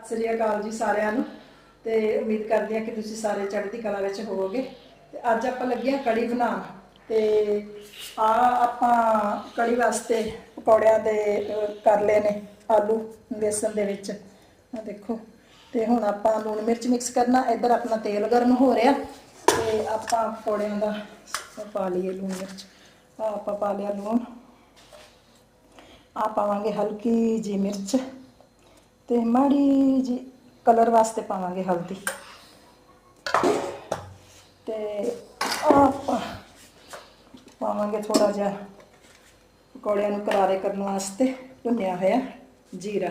ਸਤਿ ਸ੍ਰੀ ਅਕਾਲ ਜੀ ਸਾਰਿਆਂ ਨੂੰ ਤੇ ਉਮੀਦ ਕਰਦੀ ਹਾਂ ਕਿ ਤੁਸੀਂ ਸਾਰੇ ਚੜ੍ਹਦੀ ਕਲਾ ਵਿੱਚ ਹੋਵੋਗੇ। ਤੇ ਅੱਜ ਆਪਾਂ ਲੱਗੇ ਹਾਂ ਕੜੀ ਬਣਾਉਣ। ਤੇ ਆ ਆਪਾਂ ਕੜੀ ਵਾਸਤੇ ਪਕੌੜਿਆਂ ਦੇ ਕਰ ਲਏ ਨੇ ਆਲੂ ਬੇਸਨ ਦੇ ਵਿੱਚ। ਆ ਦੇਖੋ। ਤੇ ਹੁਣ ਆਪਾਂ ਲੂਣ ਮਿਰਚ ਮਿਕਸ ਕਰਨਾ। ਇੱਧਰ ਆਪਣਾ ਤੇਲ ਗਰਮ ਹੋ ਰਿਹਾ। ਤੇ ਆਪਾਂ ਪਕੌੜਿਆਂ ਦਾ ਪਾ ਲਈਏ ਲੂਣ ਮਿਰਚ। ਆ ਆਪਾਂ ਪਾ ਲਿਆ ਲੂਣ। ਆ ਪਾਵਾਂਗੇ ਹਲਕੀ ਜੀ ਮਿਰਚ। ਤੇ ਮਾੜੀ ਜੀ ਕਲਰ ਵਾਸਤੇ ਪਾਵਾਂਗੇ ਹਲਦੀ। ਤੇ ਆਪਾਂ ਪਾਵਾਂਗੇ ਥੋੜਾ ਜਿਹਾ ਪਕੌੜਿਆਂ ਨੂੰ ਕਰਾਰੇ ਕਰਨ ਵਾਸਤੇ ਭੁੰਨਿਆ ਹੋਇਆ ਜੀਰਾ।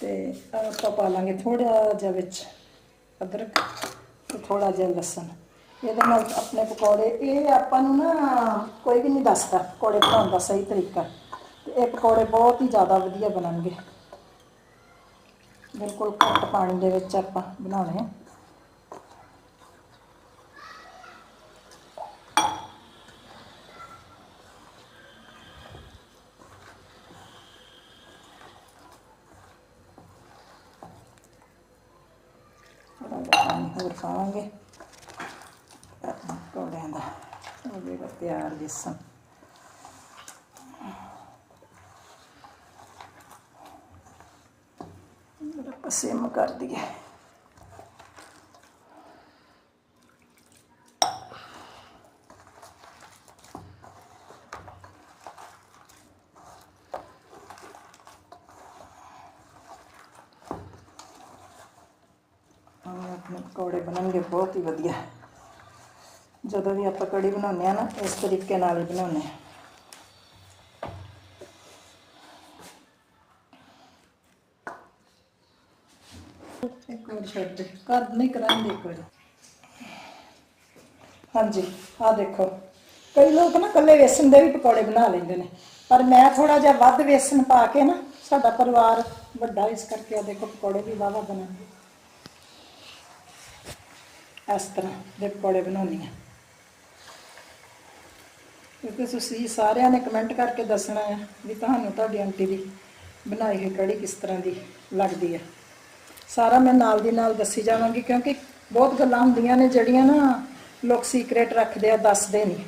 ਤੇ ਆਪਾਂ ਪਾ ਲਾਂਗੇ ਥੋੜਾ ਜਿਹਾ ਵਿੱਚ ਅਦਰਕ ਤੇ ਥੋੜਾ ਜਿਹਾ ਲਸਣ। ਇਹਦੇ ਨਾਲ ਆਪਣੇ ਪਕੌੜੇ, ਇਹ ਆਪਾਂ ਨੂੰ ਨਾ ਕੋਈ ਵੀ ਨਹੀਂ ਦੱਸਦਾ, ਪਕੌੜੇ ਬਣਾਉਣ ਦਾ ਸਹੀ ਤਰੀਕਾ। ਤੇ ਇਹ ਪਕੌੜੇ ਬਹੁਤ ਹੀ ਜ਼ਿਆਦਾ ਵਧੀਆ ਬਣਨਗੇ। ਬਿਲਕੁਲ ਘੱਟ ਪਾਣੀ ਦੇ ਵਿੱਚ ਆਪਾਂ ਬਣਾਉਣੇ ਆ। ਹੋਰ ਪਾਵਾਂਗੇ ਪਕੌੜਿਆਂ ਦਾ ਹੋ ਜਾਏਗਾ ਤਿਆਰ ਬੇਸਨ ਇਹਨੂੰ ਆਪਾਂ ਸਿਮ ਕਰ ਦਈਏ ਆਹ ਆਪਣੇ ਪਕੌੜੇ ਬਣਨਗੇ ਬਹੁਤ ਹੀ ਵਧੀਆ ਜਦੋਂ ਵੀ ਆਪਾਂ ਕੜੀ ਬਣਾਉਂਦੇ ਆ ਨਾ ਇਸ ਤਰੀਕੇ ਨਾਲ ਹੀ ਬਣਾਉਂਦੇ ਆ ਇੱਕ ਵਾਰ ਛੱਡ ਦੇ ਕਰ ਨਹੀਂ ਕਰਾਂਗੇ ਇੱਕ ਵਾਰ। ਹਾਂਜੀ ਆਹ ਦੇਖੋ। ਕਈ ਲੋਕ ਨਾ ਕੱਲੇ ਵੇਸਣ ਦੇ ਵੀ ਪਕੌੜੇ ਬਣਾ ਲੈਂਦੇ ਨੇ ਪਰ ਮੈਂ ਥੋੜਾ ਜਿਹਾ ਵੱਧ ਵੇਸਣ ਪਾ ਕੇ ਨਾ ਸਾਡਾ ਪਰਿਵਾਰ ਵੱਡਾ ਇਸ ਕਰਕੇ ਆ ਦੇਖੋ ਪਕੌੜੇ ਵੀ ਵਾਵਾ ਬਣਾਉਂਦੇ ਇਸ ਤਰ੍ਹਾਂ ਦੇ ਪਕੌੜੇ ਬਣਾਉਣੀ ਆ ਕਿਉਂਕਿ ਤੁਸੀਂ ਸਾਰਿਆਂ ਨੇ ਕਮੈਂਟ ਕਰਕੇ ਦੱਸਣਾ ਹੈ ਵੀ ਤੁਹਾਨੂੰ ਤੁਹਾਡੀ ਆਂਟੀ ਦੀ ਬਣਾਈ ਹੋਈ ਕੜੀ ਕਿਸ ਤਰ੍ਹਾਂ ਦੀ ਲੱਗਦੀ ਹੈ। ਸਾਰਾ ਮੈਂ ਨਾਲ ਦੀ ਨਾਲ ਦੱਸੀ ਜਾਵਾਂਗੀ ਕਿਉਂਕਿ ਬਹੁਤ ਗੱਲਾਂ ਹੁੰਦੀਆਂ ਨੇ ਜਿਹੜੀਆਂ ਨਾ ਲੋਕ ਸੀਕ੍ਰੇਟ ਰੱਖਦੇ ਆ, ਦੱਸਦੇ ਨਹੀਂ।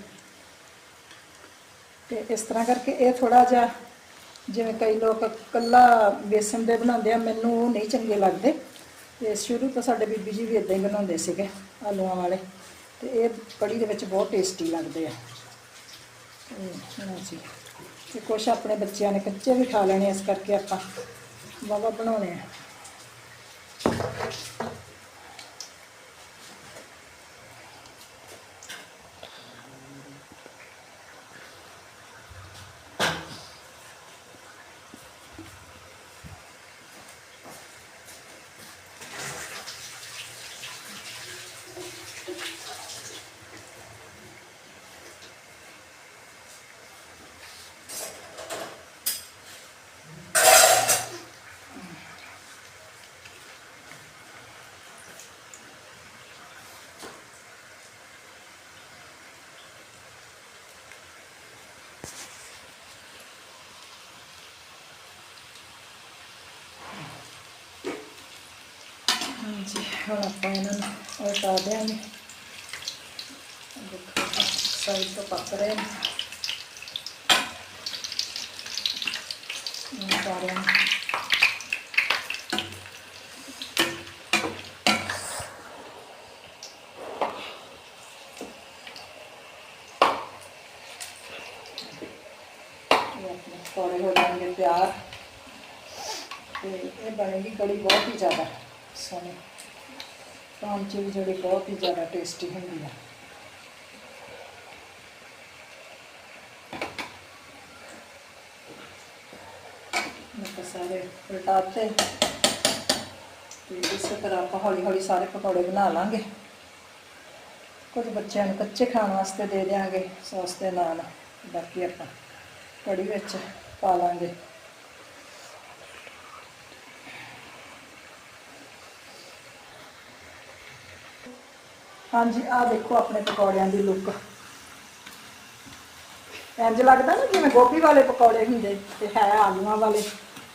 ਤੇ ਇਸ ਤਰ੍ਹਾਂ ਕਰਕੇ ਇਹ ਥੋੜਾ ਜਿਹਾ ਜਿਵੇਂ ਕਈ ਲੋਕ ਕੱਲਾ ਬੇਸਨ ਦੇ ਬਣਾਉਂਦੇ ਆ, ਮੈਨੂੰ ਉਹ ਨਹੀਂ ਚੰਗੇ ਲੱਗਦੇ। ਤੇ ਸ਼ੁਰੂ ਤੋਂ ਸਾਡੇ ਬੀਬੀ ਜੀ ਵੀ ਇਦਾਂ ਹੀ ਬਣਾਉਂਦੇ ਸੀਗੇ, ਆਲੂਆਂ ਵਾਲੇ। ਤੇ ਇਹ ਕੜੀ ਦੇ ਵਿੱਚ ਬਹੁਤ ਟੇਸਟੀ ਲੱਗਦੇ ਆ। ਹਾਂ ਜੀ ਤੇ ਕੁਛ ਆਪਣੇ ਬੱਚਿਆਂ ਨੇ ਕੱਚੇ ਵੀ ਖਾ ਲੈਣੇ ਇਸ ਕਰਕੇ ਆਪਾਂ ਵਾਵਾ ਬਣਾਉਣੇ ਆ। ਹਾਂਜੀ ਹੁਣ ਆਪਾਂ ਇਹਨਾਂ ਨੂੰ ਉਲਟਾ ਦਿਆਂਗੇ ਦੇਖੋ ਸਾਈਡ ਤੋਂ ਪੱਕ ਰਹੇ ਨੇ ਇਹ ਸਾਰਿਆਂ ਨੂੰ ਇਹ ਆਪਣੇ ਵੀ ਜਿਹੜੀ ਬਹੁਤ ਹੀ ਜ਼ਿਆਦਾ ਟੇਸਟੀ ਹੁੰਦੀ ਹੈ ਮੈਂ ਸਾਰੇ ਉਲਟਾਤੇ। ਤੇ ਇਸੇ ਤਰ੍ਹਾਂ ਆਪਾਂ ਹੌਲੀ ਹੌਲੀ ਸਾਰੇ ਪਕੌੜੇ ਬਣਾ ਲਾਂਗੇ। ਕੁਝ ਬੱਚਿਆਂ ਨੂੰ ਕੱਚੇ ਖਾਣ ਵਾਸਤੇ ਦੇ ਦਿਆਂਗੇ ਸੌਸ ਦੇ ਨਾਲ। ਬਾਕੀ ਆਪਾਂ ਕੜੀ ਵਿੱਚ ਪਾ ਲਾਂਗੇ। ਹਾਂਜੀ, ਆਹ ਦੇਖੋ ਆਪਣੇ ਪਕੌੜਿਆਂ ਦੀ ਲੁੱਕ ਇੰਜ ਲੱਗਦਾ ਨਾ ਜਿਵੇਂ ਗੋਭੀ ਵਾਲੇ ਪਕੌੜੇ ਹੁੰਦੇ ਤੇ ਹੈ ਆਲੂਆਂ ਵਾਲੇ।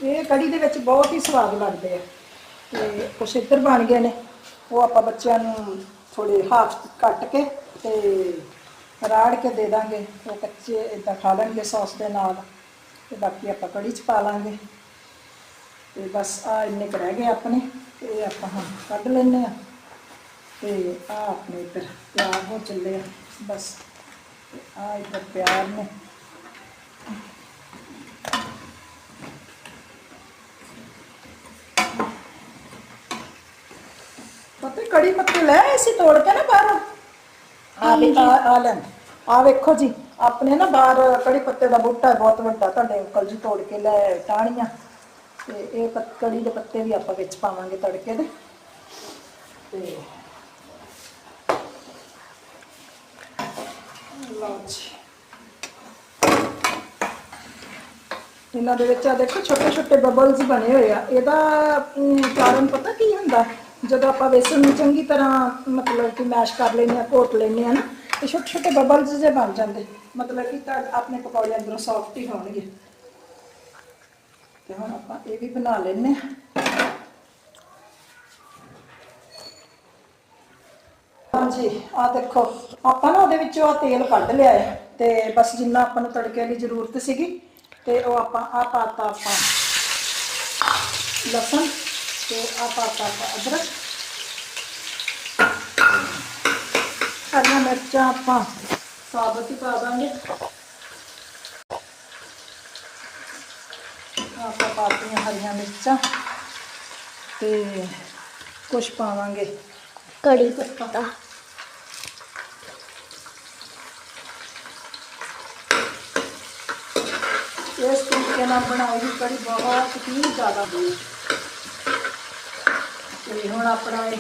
ਇਹ ਕੜੀ ਦੇ ਵਿੱਚ ਬਹੁਤ ਹੀ ਸਵਾਦ ਲੱਗਦੇ ਆ। ਤੇ ਕੁਛ ਇੱਧਰ ਬਣ ਗਏ ਨੇ। ਉਹ ਆਪਾਂ ਬੱਚਿਆਂ ਨੂੰ ਥੋੜੇ ਹਾਫ ਕੱਟ ਕੇ ਤੇ ਰਾੜ ਕੇ ਦੇ ਦਾਂਗੇ। ਉਹ ਕੱਚੇ ਇਦਾਂ ਖਾ ਲੈਣਗੇ ਸੌਸ ਦੇ ਨਾਲ। ਤੇ ਬਾਕੀ ਆਪਾਂ ਕੜੀ ਚ ਪਾ ਲਾਂਗੇ। ਤੇ ਬਸ ਆ ਇੰਨੇ ਕੁ ਰਹਿ ਗਏ ਆਪਣੇ। ਤੇ ਇਹ ਆਪਾਂ ਹੁਣ ਕੱਢ ਲੈਨੇ ਆ ਤੇ ਆ ਆਪਣੇ ਇੱਧਰ ਤਿਆਰ ਹੋ ਚੱਲੇ ਆ ਬਸ। ਆ ਇੱਧਰ ਪਿਆਰ ਨੇ। ਪਤਾ ਕੜੀ ਪੱਤੇ ਲੈ ਆਏ ਸੀ ਤੋੜ ਕੇ ਨਾ ਬਾਹਰੋਂ? ਆ ਵੀ ਆ ਲੈ। ਆ ਵੇਖੋ ਜੀ ਆਪਣੇ ਨਾ ਬਾਹਰ ਕੜੀ ਪੱਤੇ ਦਾ ਬੂਟਾ ਬਹੁਤ ਵੱਡਾ ਤੁਹਾਡੇ ਅੰਕਲ ਜੀ ਤੋੜ ਕੇ ਲੈ ਆਏ ਟਾਹਣੀਆਂ। ਤੇ ਇਹ ਪੱਤ- ਕੜੀ ਦੇ ਪੱਤੇ ਵੀ ਆਪਾਂ ਵਿੱਚ ਪਾਵਾਂਗੇ ਤੜਕੇ ਦੇ। ਤੇ ਲਓ ਜੀ। ਇਹਨਾਂ ਦੇ ਵਿੱਚ ਆ ਦੇਖੋ ਛੋਟੇ ਛੋਟੇ ਬਬਲਸ ਬਣੇ ਹੋਏ ਆ। ਇਹਦਾ ਕਾਰਨ ਪਤਾ ਕੀ ਹੁੰਦਾ? ਜਦੋਂ ਆਪਾਂ ਵੇਸਣ ਨੂੰ ਚੰਗੀ ਤਰ੍ਹਾਂ, ਮਤਲਬ ਕਿ ਮੈਸ਼ ਕਰ ਲੈਂਦੇ ਆ, ਘੋਟ ਲੈਂਦੇ ਆ ਨਾ, ਤੇ ਛੋਟੇ ਛੋਟੇ ਬਬਲਸ ਜੇ ਬਣ ਜਾਂਦੇ। ਮਤਲਬ ਕਿ ਤਾਂ ਆਪਣੇ ਪਕੌੜੇ ਅੰਦਰੋਂ ਸੌਫਟ ਹੀ ਹੋਣਗੇ। ਤੇ ਹੁਣ ਆਪਾਂ ਇਹ ਵੀ ਬਣਾ ਲੈਨੇ ਆ। ਹਾਂਜੀ ਆ ਦੇਖੋ, ਆਪਾਂ ਨਾ ਉਹਦੇ ਵਿੱਚੋਂ ਆ ਤੇਲ ਕੱਢ ਲਿਆ ਹੈ ਤੇ ਬਸ ਜਿੰਨਾ ਆਪਾਂ ਨੂੰ ਤੜਕੇ ਦੀ ਜ਼ਰੂਰਤ ਸੀਗੀ ਤੇ ਉਹ ਆਪਾਂ ਆ ਪਾਤਾ ਆਪਾਂ ਲਸਣ ਤੇ ਆ ਪਾਤਾ ਆਪਾਂ ਅਦਰਕ। ਹਰੀਆਂ ਮਿਰਚਾਂ ਆਪਾਂ ਸਾਬਤ ਹੀ ਪਾ ਦਾਂਗੇ। ਆਪਾਂ ਪਾਤੀਆਂ ਹਰੀਆਂ ਮਿਰਚਾਂ ਤੇ ਕੁਝ ਪਾਵਾਂਗੇ। ਕੜੀ ਪੱਤਾ। ਇਸ ਤਰੀਕੇ ਨਾਲ ਬਣਾਈ ਹੋਈ ਕੜੀ ਬਹੁਤ ਹੀ ਜ਼ਿਆਦਾ ਹੋਈ। ਤੇ ਹੁਣ ਆਪਣਾ ਇਹ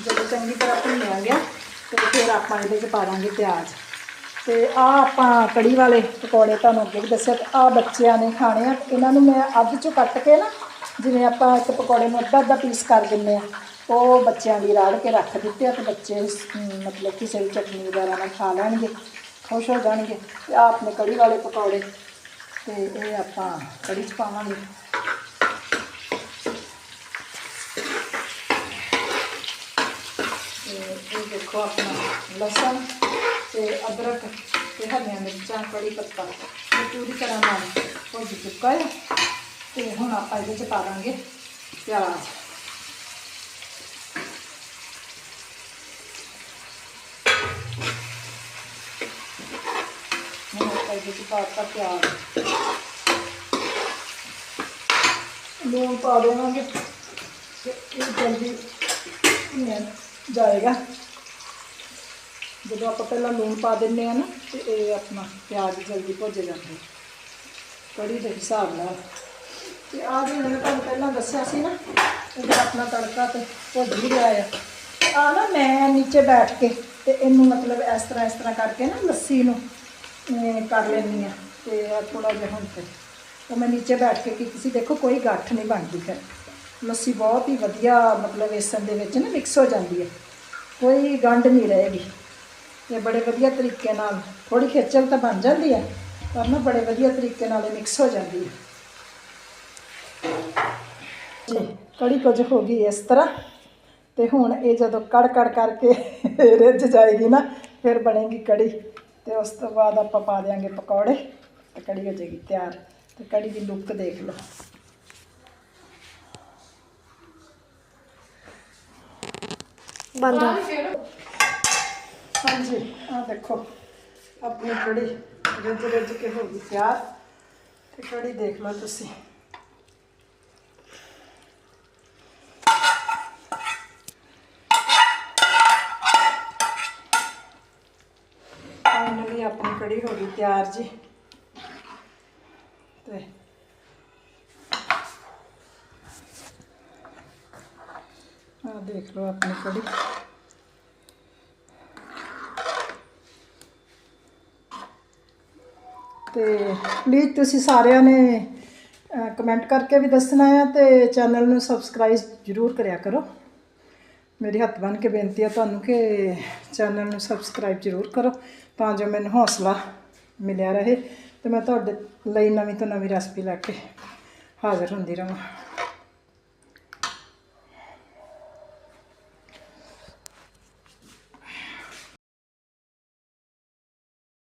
ਜਦੋਂ ਚੰਗੀ ਤਰ੍ਹਾਂ ਭੁੰਨਿਆ ਗਿਆ, ਤੇ ਫਿਰ ਆਪਾਂ ਇਹਦੇ 'ਚ ਪਾ ਦਾਂਗੇ ਪਿਆਜ਼। ਤੇ ਆ ਆਪਾਂ ਕੜੀ ਵਾਲੇ ਪਕੌੜੇ ਤੁਹਾਨੂੰ ਅੱਗੇ ਵੀ ਦੱਸਿਆ, ਤੇ ਆ ਬੱਚਿਆਂ ਨੇ ਖਾਣੇ ਆ। ਇਹਨਾਂ ਨੂੰ ਮੈਂ ਅੱਧ ਚੋਂ ਕੱਟ ਕੇ ਨਾ, ਜਿਵੇਂ ਆਪਾਂ ਇੱਕ ਪਕੌੜੇ ਨੂੰ ਅੱਧਾ ਅੱਧਾ ਪੀਸ ਕਰ ਦਿੰਦੇ ਆ, ਉਹ ਬੱਚਿਆਂ ਦੀ ਰਾੜ ਕੇ ਰੱਖ ਦਿੱਤੇ ਆ, ਤੇ ਬੱਚੇ ਮਤਲਬ ਕਿਸੇ ਵੀ ਚਟਨੀ ਵਗੈਰਾ ਨਾਲ ਖਾ ਲੈਣਗੇ। ਖੁਸ਼ ਹੋ ਜਾਣਗੇ ਤੇ ਆ ਆਪਣੇ ਕੜੀ ਵਾਲੇ ਪਕੌੜੇ ਤੇ ਇਹ ਆਪਾਂ ਕੜੀ ਚ ਪਾਵਾਂਗੇ। ਤੇ ਇਹ ਦੇਖੋ ਆਪਣਾ ਲਸਣ ਤੇ ਅਦਰਕ ਤੇ ਹਰੀਆਂ ਮਿਰਚਾਂ, ਕੜੀ ਪੱਤਾ ਇਹ ਪੂਰੀ ਤਰ੍ਹਾਂ ਨਾਲ ਭੁੱਜ ਚੁੱਕਾ ਹੈ ਤੇ ਹੁਣ ਆਪਾਂ ਇਹਦੇ ਚ ਪਾ ਦਾਂਗੇ ਪਿਆਜ਼। ਹੁਣ ਆਪਾਂ ਪਾਤਾ ਪਿਆਜ਼। ਲੂਣ ਪਾ ਦੇਵਾਂਗੇ ਤੇ ਇਹ ਜਲਦੀ ਭੁੰਨਿਆ ਜਾਏਗਾ। ਜਦੋਂ ਆਪਾਂ ਪਹਿਲਾਂ ਲੂਣ ਪਾ ਦਿੰਨੇ ਆ ਨਾ, ਤੇ ਇਹ ਆਪਣਾ ਪਿਆਜ਼ ਜਲਦੀ ਭੁੱਜ ਜਾਂਦੇ ਕੜੀ ਦੇ ਹਿਸਾਬ ਨਾਲ। ਤੇ ਆਹ ਵੀ ਮੈਂ ਤੁਹਾਨੂੰ ਪਹਿਲਾਂ ਦੱਸਿਆ ਸੀ ਨਾ ਉਹਦਾ ਆਪਣਾ ਤੜਕਾ ਤੇ ਭੁੱਜ ਹੀ ਰਿਹਾ ਆ। ਆ ਨਾ ਮੈਂ ਨੀਚੇ ਬੈਠ ਕੇ ਤੇ ਇਹਨੂੰ ਮਤਲਬ ਇਸ ਤਰ੍ਹਾਂ ਇਸ ਤਰ੍ਹਾਂ ਕਰਕੇ ਨਾ ਲੱਸੀ ਨੂੰ ਕਰ ਲੈਂਦੀ ਆ ਤੇ ਥੋੜਾ ਜਿਹਾ ਹੁਣ ਤੇ ਉਹ ਮੈਂ ਨੀਚੇ ਬੈਠ ਕੇ ਕੀਤੀ ਸੀ। ਦੇਖੋ, ਕੋਈ ਗੱਠ ਨਹੀਂ ਬਣਦੀ ਫਿਰ। ਲੱਸੀ ਬਹੁਤ ਹੀ ਵਧੀਆ, ਮਤਲਬ ਵੇਸਣ ਦੇ ਵਿੱਚ ਨਾ ਮਿਕਸ ਹੋ ਜਾਂਦੀ ਹੈ। ਕੋਈ ਗੰਢ ਨਹੀਂ ਰਹੇਗੀ। ਤੇ ਬੜੇ ਵਧੀਆ ਤਰੀਕੇ ਨਾਲ ਥੋੜੀ ਖੇਚਲ ਤਾਂ ਬਣ ਜਾਂਦੀ ਹੈ, ਪਰ ਨਾ ਬੜੇ ਵਧੀਆ ਤਰੀਕੇ ਨਾਲ ਇਹ ਮਿਕਸ ਹੋ ਜਾਂਦੀ ਹੈ। ਜੀ ਕੜੀ ਕੁਝ ਹੋ ਗਈ ਇਸ ਤਰ੍ਹਾਂ। ਤੇ ਹੁਣ ਇਹ ਜਦੋਂ ਕੜ ਕੜ ਕਰਕੇ ਰਿੱਝ ਜਾਏਗੀ ਨਾ, ਫਿਰ ਬਣੇਗੀ ਕੜੀ। ਤੇ ਉਸ ਤੋਂ ਬਾਅਦ ਆਪਾਂ ਪਾ ਦਿਆਂਗੇ ਪਕੌੜੇ ਤੇ ਕੜੀ ਹੋ ਜਾਏਗੀ ਤਿਆਰ। ਤੇ ਕੜੀ ਦੀ ਲੁੱਕ ਦੇਖ ਲਓ। ਬੰਦ। ਹਾਂਜੀ ਆ ਦੇਖੋ ਆਪਣੀ ਕੜੀ ਰਿੱਝ ਰਿੱਝ ਕੇ ਹੋ ਗਈ ਤਿਆਰ। ਤੇ ਕੜੀ ਦੇਖ ਲਓ ਤੁਸੀਂ ਫਾਈਨਲੀ ਆਪਣੀ ਕੜੀ ਹੋ ਗਈ, ਤਿਆਰ ਜੀ। ਤੇ ਆ ਦੇਖ ਲਓ ਆਪਣੀ ਕੜੀ ਤੇ ਪਲੀਜ਼ ਤੁਸੀਂ ਸਾਰਿਆਂ ਨੇ ਕਮੈਂਟ ਕਰਕੇ ਵੀ ਦੱਸਣਾ ਹੈ ਤੇ ਚੈਨਲ ਨੂੰ ਸਬਸਕ੍ਰਾਈਬ ਜ਼ਰੂਰ ਕਰਿਆ ਕਰੋ। ਮੇਰੀ ਹੱਥ ਬਨ ਕੇ ਬੇਨਤੀ ਹੈ ਤੁਹਾਨੂੰ ਕਿ ਚੈਨਲ ਨੂੰ ਸਬਸਕ੍ਰਾਈਬ ਜ਼ਰੂਰ ਕਰੋ ਤਾਂ ਜੋ ਮੈਨੂੰ ਹੌਸਲਾ ਮਿਲਿਆ ਰਹੇ ਤੇ ਮੈਂ ਤੁਹਾਡੇ ਲਈ ਨਵੀਂ ਤੋਂ ਨਵੀਂ ਰੈਸਪੀ ਲੈ ਕੇ ਹਾਜ਼ਰ ਹੁੰਦੀ ਰਹਾਂ